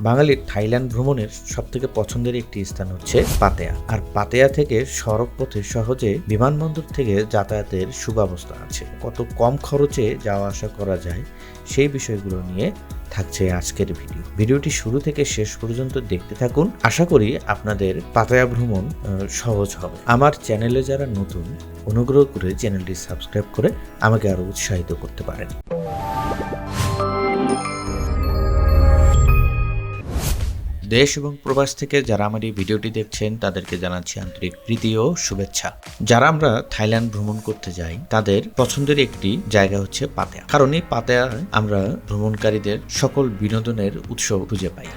বাঙালির থাইল্যান্ড ভ্রমণের সব থেকে পছন্দের একটি স্থান হচ্ছে পাতেয়া। আর পাতেয়া থেকে সড়ক পথে সহজে বিমানবন্দর থেকে যাতায়াতের সুব্যবস্থা আছে। কত কম খরচে যাওয়া আসা করা যায় সেই বিষয়গুলো নিয়ে থাকছে আজকের ভিডিও। ভিডিওটি শুরু থেকে শেষ পর্যন্ত দেখতে থাকুন। আশা করি আপনাদের পাতায়া ভ্রমণ সহজ হবে। আমার চ্যানেলে যারা নতুন, অনুগ্রহ করে চ্যানেলটি সাবস্ক্রাইব করে আমাকে আরও উৎসাহিত করতে পারেন। দেশ এবং প্রবাস থেকে যারা আমার এই ভিডিওটি দেখছেন, তাদেরকে জানাচ্ছি আন্তরিক প্রীতি ও শুভেচ্ছা। যারা আমরা থাইল্যান্ড ভ্রমণ করতে যাই, তাদের পছন্দের একটি জায়গা হচ্ছে পাতেয়া। কারণ এই পাতেয়া আমরা ভ্রমণকারীদের সকল বিনোদনের উৎস খুঁজে পাই।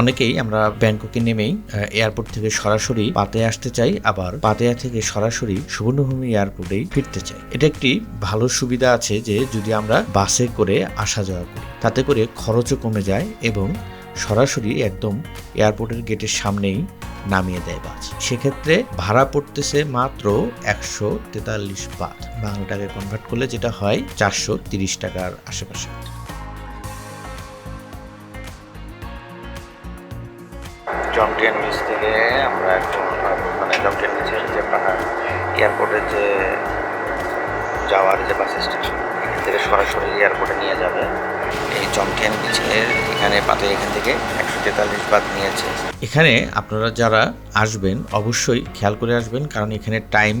অনেকেই আমরা ব্যাংককে নেমেই এয়ারপোর্ট থেকে সরাসরি পাতে আসতে চাই, আবার পাতেয়া থেকে সরাসরি সুবর্ণভূমি এয়ারপোর্টেই ফিরতে চাই। এটা একটি ভালো সুবিধা আছে যে যদি আমরা বাসে করে আসা যাওয়া করি, তাতে করে খরচও কমে যায় এবং সরাসরি একদম এয়ারপোর্টের গেটের সামনেই নামিয়ে দেয় বাস। সেক্ষেত্রে ভাড়া পড়তেছে মাত্র একশো তেতাল্লিশ বাত। বাংলা টাকায় কনভার্ট করলে যেটা হয় চারশো তিরিশ টাকার আশেপাশে। জমটিয়ান বিচ থেকে আমরা একদম মানে জমটিয়ান বিচের যে পাহাড় এয়ারপোর্টের যে যাওয়ার যে বাস স্টেশন এখান থেকে সরাসরি এয়ারপোর্টে নিয়ে যাবে। এই জমটিয়ান বিচের এখানে পাতে এখান থেকে একশো তেতাল্লিশ বাদ নিয়েছে। এখানে আপনারা যারা আসবেন অবশ্যই খেয়াল করে আসবেন কারণ এখানে টাইম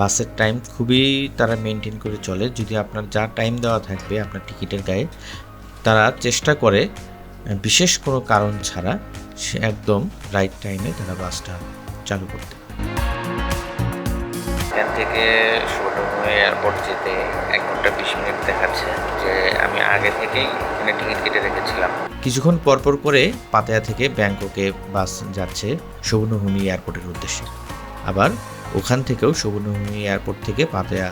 বাসের টাইম খুবই তারা মেনটেন করে চলে। যদি আপনার যা টাইম দেওয়া থাকবে আপনার টিকিটের গায়ে তারা চেষ্টা করে বিশেষ কোনো কারণ ছাড়া সে একদম রাইট টাইমে তারা বাসটা চালু করতে। এখান থেকে সুবর্ণভূমি এয়ারপোর্ট যেতে ঘণ্টা বিশ মিনিট দেখাচ্ছে যে আমি আগে থেকেই এখানে টিকিট কেটে রেখেছিলাম। কিছুক্ষণ পরপর করে পাতায়া থেকে ব্যাংককে বাস যাচ্ছে সুবর্ণভূমি এয়ারপোর্টের উদ্দেশ্যে। আবার ওখান থেকেও সুবর্ণভূমি এয়ারপোর্ট থেকে পাতায়া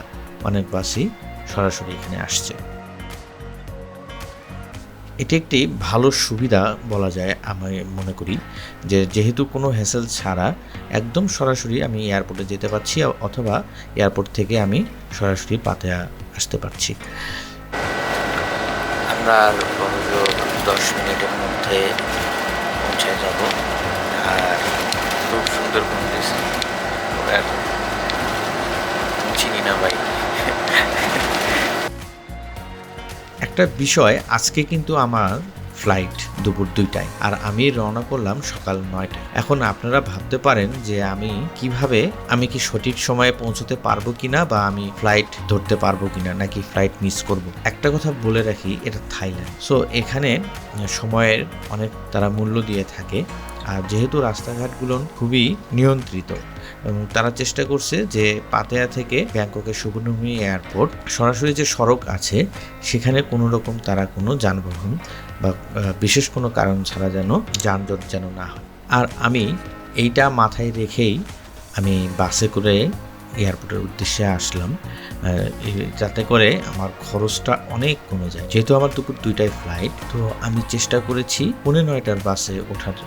অনেক বাসই সরাসরি এখানে আসছে। এটি একটি ভালো সুবিধা বলা যায় আমি মনে করি যে যেহেতু কোনো হ্যাসেল ছাড়া একদম সরাসরি আমি এয়ারপোর্টে যেতে পারছি, অথবা এয়ারপোর্ট থেকে আমি সরাসরি পাতায়া আসতে পারছি। আমরা দশ মিনিটের মধ্যে পৌঁছে যাব। আর খুব সুন্দর চিনি না ভাই। একটা বিষয়, আজকে কিন্তু আমার ফ্লাইট দুপুর দুইটায় আর আমি রওনা করলাম সকাল নয়টায়। এখন আপনারা ভাবতে পারেন যে আমি কীভাবে, আমি কি সঠিক সময়ে পৌঁছতে পারব কিনা বা আমি ফ্লাইট ধরতে পারব কিনা নাকি ফ্লাইট মিস করব? একটা কথা বলে রাখি, এটা থাইল্যান্ড। সো এখানে সময়ের অনেক তারা মূল্য দিয়ে থাকে। আর যেহেতু রাস্তাঘাটগুলো খুবই নিয়ন্ত্রিত, এবং তারা চেষ্টা করছে যে পাতেয়া থেকে ব্যাংককের সুবর্ণভূমি এয়ারপোর্ট সরাসরি যে সড়ক আছে, সেখানে কোনো রকম তারা কোনো যানবাহন বা বিশেষ কোনো কারণ ছাড়া যেন যানজট যেন না হয়। আর আমি এইটা মাথায় রেখেই আমি বাসে করে এয়ারপোর্টের উদ্দেশ্যে আসলাম। যাতে করে আমার খরচটা অনেক কমে যায়। যেহেতু আমার দুপুর দুইটায় ফ্লাইট তো আমি চেষ্টা করেছি পৌনে নয়টার বাসে ওঠার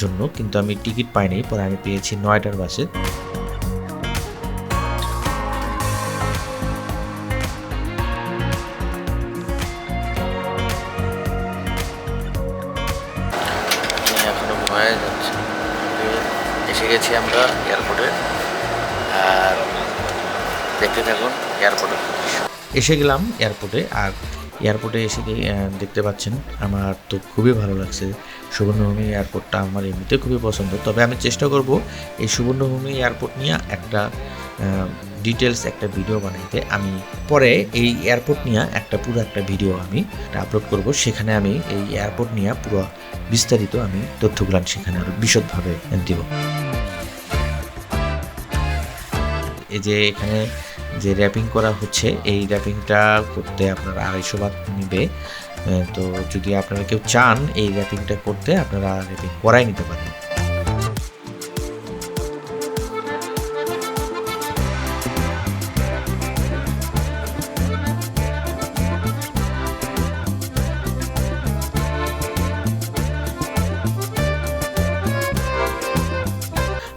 জন্য, কিন্তু আমি টিকিট পাইনি। পরে আমি পেয়েছি নয়টার বাসে। এসে গেছি আমরা এয়ারপোর্টে। আর দেখতে থাকুন এয়ারপোর্টে এসে গেলাম এয়ারপোর্টে আর এয়ারপোর্টে এসে দেখতে পাচ্ছেন, আমার তো খুবই ভালো লাগছে। সুবর্ণভূমি এয়ারপোর্টটা আমার এমনিতে খুবই পছন্দ। তবে আমি চেষ্টা করব এই সুবর্ণভূমি এয়ারপোর্ট নিয়ে একটা ডিটেলস একটা ভিডিও বানাইতে। আমি পরে এই এয়ারপোর্ট নিয়ে একটা, পুরো একটা ভিডিও আমি আপলোড করব। সেখানে আমি এই এয়ারপোর্ট নিয়ে পুরো বিস্তারিত আমি তথ্যগুলো সেখানে আরও বিশদভাবে দিব। এই যে এখানে যে র্যাপিং করা হচ্ছে, এই র্যাপিংটা করতে আপনারা আড়াইশো বাদ নেবে। তো যদি আপনারা কেউ চান, এই র্যাপিংটা করতে আপনারা র্যাপিং করাই নিতে পারেন।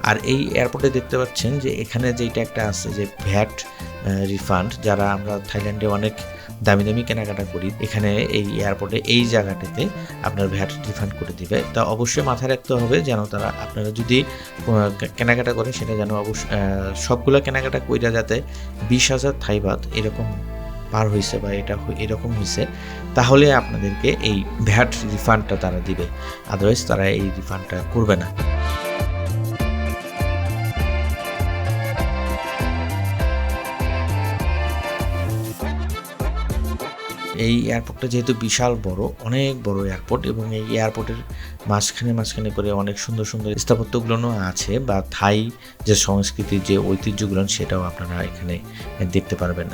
আর এই এয়ারপোর্টে দেখতে পাচ্ছেন যে এখানে যেটা একটা আছে, যে ভ্যাট রিফান্ড যারা আমরা থাইল্যান্ডে অনেক দামি দামি কেনাকাটা করি, এখানে এই এয়ারপোর্টে এই জায়গাটাতে আপনার ভ্যাট রিফান্ড করে দিবে। তা অবশ্যই মাথায় রাখতে হবে যেন তারা, আপনারা যদি কেনাকাটা করেন, সেটা যেন অবশ্য সবগুলো কেনাকাটা কইরা যাতে বিশ হাজার থাইবাদ এরকম পার হয়েছে বা এটা এরকম হয়েছে তাহলে আপনাদেরকে এই ভ্যাট রিফান্ডটা তারা দিবে। আদারওয়াইজ তারা এই রিফান্ডটা করবে না। এই এয়ারপোর্টটা যেহেতু বিশাল বড়, অনেক বড় এয়ারপোর্ট এবং এই এয়ারপোর্টের মাঝখানে মাঝখানে করে অনেক সুন্দর সুন্দর স্থাপত্যগুলো আছে বা থাই যে সংস্কৃতির যে ঐতিহ্যগুলো সেটাও আপনারা এখানে দেখতে পারবেন।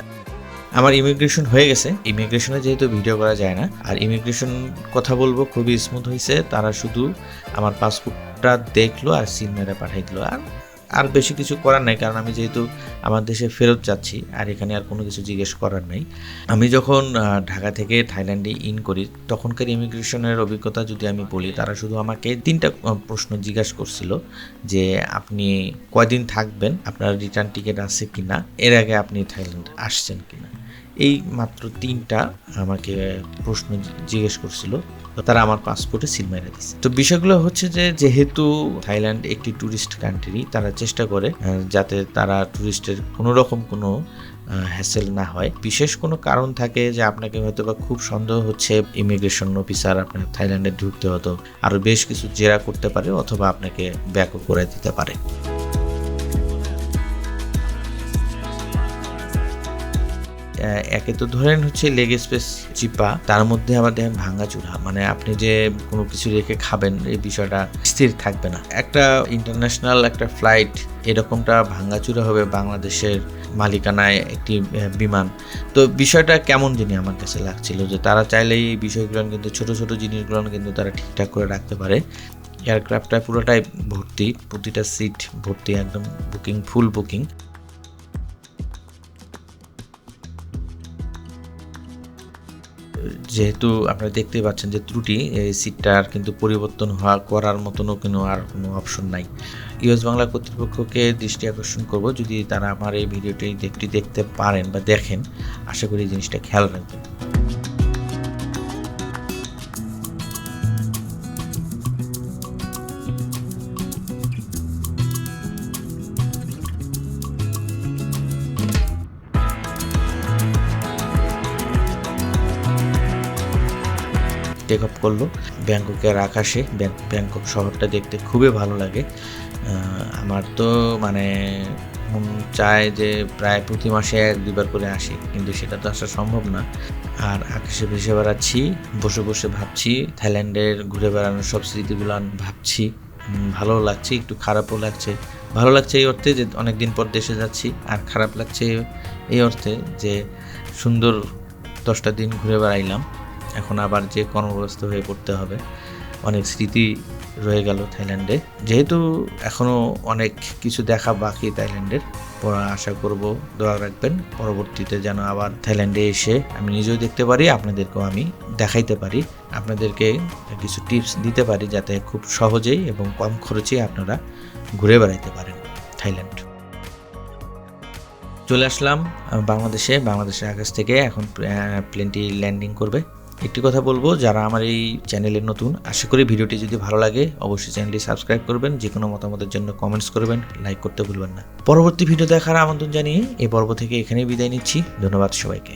আমার ইমিগ্রেশন হয়ে গেছে। ইমিগ্রেশনে যেহেতু ভিডিও করা যায় না, আর ইমিগ্রেশন কথা বলব খুবই স্মুথ হয়েছে তারা শুধু আমার পাসপোর্টটা দেখল আর সিল মেরে পাঠাই দিল আর আর বেশি কিছু করার নাই, কারণ আমি যেহেতু আমার দেশে ফেরত যাচ্ছি আর এখানে আর কোনো কিছু জিজ্ঞেস করার নাই। আমি যখন ঢাকা থেকে থাইল্যান্ডে ইন করি, তখনকার ইমিগ্রেশনের অভিজ্ঞতা যদি আমি বলি, তারা শুধু আমাকে তিনটা প্রশ্ন জিজ্ঞাসা করছিল যে আপনি কয়দিন থাকবেন, আপনার রিটার্ন টিকিট আছে কি না এর আগে আপনি থাইল্যান্ড আসছেন কি না এই মাত্র তিনটা আমাকে প্রশ্ন জিজ্ঞেস করছিল। তারা আমার পাসপোর্টে সিল মেরে দিচ্ছে তো বিষয়গুলো হচ্ছে যে, যেহেতু থাইল্যান্ড একটি ট্যুরিস্ট কান্ট্রি তারা চেষ্টা করে যাতে তারা ট্যুরিস্টের কোনো রকম কোনো হ্যাসেল না হয়। বিশেষ কোনো কারণ থাকে যে, আপনাকে হয়তো বা খুব সন্দেহ হচ্ছে ইমিগ্রেশন অফিসার আপনার থাইল্যান্ডে ঢুকতে হতো আরও বেশ কিছু জেরা করতে পারে, অথবা আপনাকে ব্যাকও করে দিতে পারে। একে তো ধরেন হচ্ছে লেগ স্পেস চিপা, তার মধ্যে আবার দেখেন ভাঙাচুরা মানে আপনি যে কোনো কিছু রেখে খাবেন, এই বিষয়টা স্থির থাকবে না। একটা ইন্টারন্যাশনাল একটা ফ্লাইট এরকমটা ভাঙাচুরা হবে বাংলাদেশের মালিকানায় একটি বিমান। তো বিষয়টা কেমন জানি আমার কাছে লাগছিল যে তারা চাইলেই এই বিষয়গুলো কিন্তু, ছোট ছোট জিনিসগুলো কিন্তু তারা ঠিকঠাক করে রাখতে পারে। এয়ারক্রাফটটা পুরোটাই ভর্তি, প্রতিটা সিট ভর্তি, একদম বুকিং ফুল বুকিং যেহেতু আপনারা দেখতে পাচ্ছেন যে ত্রুটি, এই সিটটার কিন্তু পরিবর্তন হওয়া, করার মতনও কোনো আর কোনো অপশন নাই। ইউএস বাংলা কর্তৃপক্ষকে দৃষ্টি আকর্ষণ করব। যদি তারা আমার এই ভিডিওটি দেখতে দেখতে পারেন বা দেখেন, আশা করি এই জিনিসটা খেয়াল রাখবেন। টেক অফ করল। ব্যাংককের আকাশে, ব্যাং- ব্যাংকক শহরটা দেখতে খুবই ভালো লাগে। আমার তো মানে মন চায় যে প্রায় প্রতি মাসে এক দুবার করে আসি, কিন্তু সেটা তো আসা সম্ভব না। আর আকাশে ভেসে বেড়াচ্ছি, বসে বসে ভাবছি, থাইল্যান্ডের ঘুরে বেড়ানোর সব স্মৃতিগুলো ভাবছি। ভালো লাগছে, একটু খারাপও লাগছে। ভালো লাগছে এই অর্থে যে অনেক দিন পর দেশে যাচ্ছি, আর খারাপ লাগছে এই অর্থে যে সুন্দর দশটা দিন ঘুরে বেড়াইলাম। এখন আবার যে কর্মব্যস্ত হয়ে পড়তে হবে। অনেক স্মৃতি রয়ে গেল থাইল্যান্ডে। যেহেতু এখনও অনেক কিছু দেখা বাকি থাইল্যান্ডের আশা করব, দোয়া রাখবেন। পরবর্তীতে যেন আবার থাইল্যান্ডে এসে আমি নিজেও দেখতে পারি, আপনাদেরকেও আমি দেখাইতে পারি। আপনাদেরকে কিছু টিপস দিতে পারি যাতে খুব সহজেই এবং কম খরচেই আপনারা ঘুরে বেড়াইতে পারেন থাইল্যান্ড। চলে আসলাম, বাংলাদেশে। বাংলাদেশের আকাশ থেকে এখন প্লেনটি ল্যান্ডিং করবে। একটি কথা বলব, যারা আমার এই চ্যানেলে নতুন, আশা করি ভিডিওটি যদি ভালো লাগে, অবশ্যই চ্যানেলটি সাবস্ক্রাইব করবেন যে কোনো মতামতের জন্য কমেন্টস করবেন লাইক করতে ভুলবেন না। পরবর্তী ভিডিও দেখার আমন্ত্রণ জানিয়ে এই পর্ব থেকে এখানেই বিদায় নিচ্ছি, ধন্যবাদ সবাইকে।